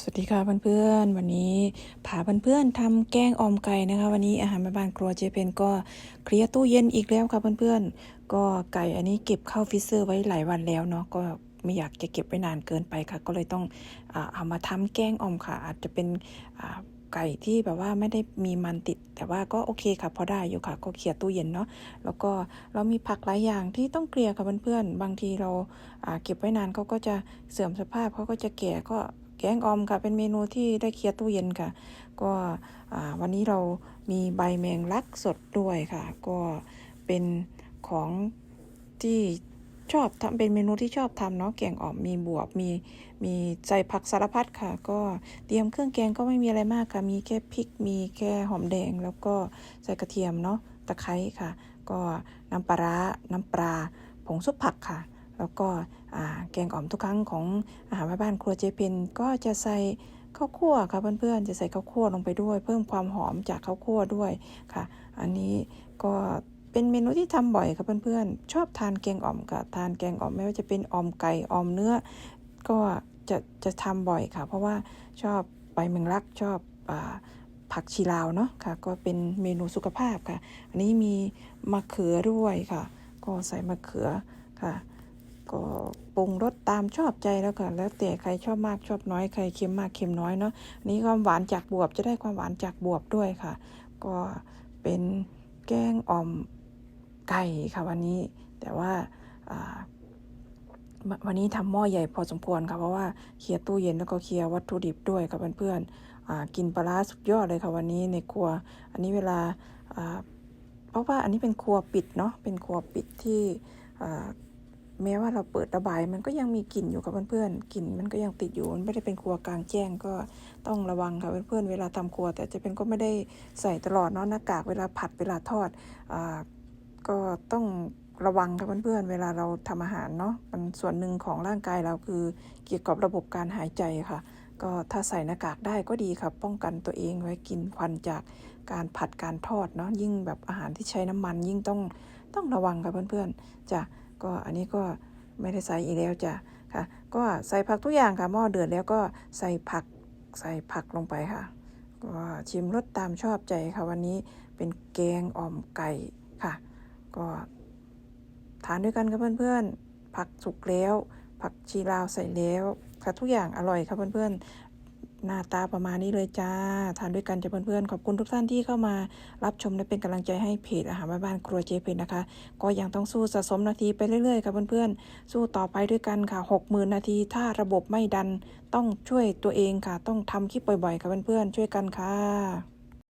สวัสดีค่ะเพื่อนๆ วันนี้พาเพื่อนๆทำแกงออมไก่นะคะ วันนี้อาหารบ้านครัวเจเพนก็เคลียร์ตู้เย็นอีกแล้วค่ะเพื่อนๆ ก็ไก่อันนี้เก็บเข้าฟรีเซอร์ไว้หลายวันแล้วเนาะก็ไม่อยากจะเก็บไว้นานเกินไปค่ะ ก็เลยต้องเอามาทำแกงออมค่ะ อาจจะเป็นไก่ที่แบบว่าไม่ได้มีมันติด แต่ว่าก็โอเคค่ะพอได้อยู่ค่ะ ก็เคลียร์ตู้เย็นเนาะแล้วก็เรามีผักหลายอย่างที่ต้องเคลียร์ค่ะเพื่อนๆบางทีเราเก็บไว้นานเขาก็จะเสื่อมสภาพเขาก็จะแก่ก็ แกงออมค่ะ เป็นเมนูที่ได้เคลียร์ตู้เย็นค่ะ ก็วันนี้เรามีใบแมงลักสดด้วยค่ะ ก็เป็นของที่ชอบทำเป็นเมนูที่ชอบทำเนาะแกงอ่อมมีบวบมีมีใส่ผักสารพัดค่ะ ก็เตรียมเครื่องแกงก็ไม่มีอะไรมากค่ะ มีแค่พริกมีแค่หอมแดง แล้วก็ใส่กระเทียมเนาะตะไคร้ค่ะ ก็น้ำปลาร้าน้ำปลาผงซุปผักค่ะ แล้วก็แกงอ่อมทุกครั้งของอาหารบ้านครัวเจเพนก็จะใส่ข้าวคั่วค่ะเพื่อนๆจะใส่ข้าวคั่วลงไปด้วย เพิ่มความหอมจากข้าวคั่วด้วยค่ะ อันนี้ก็เป็นเมนูที่ทำบ่อยค่ะเพื่อนๆชอบทานแกงอ่อมค่ะทานแกงอ่อมไม่ว่าจะเป็นอ่อมไก่อ่อมเนื้อ ก็จะจะทำบ่อยค่ะ เพราะว่าชอบใบแมงลักชอบอผักชีลาวเนาะค่ะ ก็เป็นเมนูสุขภาพค่ะ อันนี้มีมะเขือด้วยค่ะ ก็ใส่มะเขือค่ะ ก็ปรุงรสตามชอบใจแล้วค่ะแล้วแต่ใครชอบมากชอบน้อยใครเค็มมากเค็มน้อยเนาะนนี้ความหวานจากบวบจะได้ความหวานจากบวบด้วยค่ะ ก็เป็นแกงอ่อมไก่ค่ะวันนี้ แต่ว่าวันนี้ทำหม้อใหญ่พอสมควรค่ะเพราะว่าเคลียร์ตู้เย็นแล้วก็เคลียร์วัตถุดิบด้วยค่ะเพื่อนๆกินปลาร้าสุดยอดเลยค่ะวันนี้ในครัว อันนี้เวลาเพราะว่าอันนี้เป็นครัวปิดเนาะเป็นครัวปิดที่ แม้ว่าเราเปิดระบายมันก็ยังมีกลิ่นอยู่กับเพื่อนๆ กลิ่นมันก็ยังติดอยู่ มันไม่ได้เป็นครัวกลางแจ้งก็ต้องระวังค่ะเพื่อนๆ เวลาทำครัว แต่จะเป็นก็ไม่ได้ใส่ตลอดเนาะหน้ากากเวลาผัดเวลาทอดอ่าก็ต้องระวังค่ะเพื่อนๆ เวลาเราทำอาหารเนาะ มันส่วนหนึ่งของร่างกายเราคือเกี่ยวกับระบบการหายใจค่ะ ก็ถ้าใส่หน้ากากได้ก็ดีครับป้องกันตัวเองไว้กินควันจากการผัดการทอดเนาะ ยิ่งแบบอาหารที่ใช้น้ำมันยิ่งต้องต้องระวังค่ะเพื่อนๆจ้ะ ก็อันนี้ก็ไม่ได้ใส่อีกแล้วจ้ะค่ะ ก็ใส่ผักทุกอย่างค่ะหม้อเดือดแล้วก็ใส่ผักใส่ผักลงไปค่ะ ก็ชิมรสตามชอบใจค่ะวันนี้เป็นแกงอ่อมไก่ค่ะ ก็ทานด้วยกันกับเพื่อนๆผักสุกแล้ว ผักชีลาวใส่แล้วค่ะทุกอย่างอร่อยค่ะเพื่อนๆ หน้าตาประมาณนี้เลยจ้า ทานด้วยกันจ้ะเพื่อนๆ ขอบคุณทุกท่านที่เข้ามารับชมและเป็นกำลังใจให้เพจอาหารบ้านๆครัวเจเพจนะคะ ก็ยังต้องสู้สะสมนาทีไปเรื่อยๆค่ะเพื่อนๆ สู้ต่อไปด้วยกันค่ะ 60,000 นาที ถ้าระบบไม่ดันต้องช่วยตัวเองค่ะ ต้องทำคลิปบ่อยๆค่ะเพื่อนๆ ช่วยกันค่ะ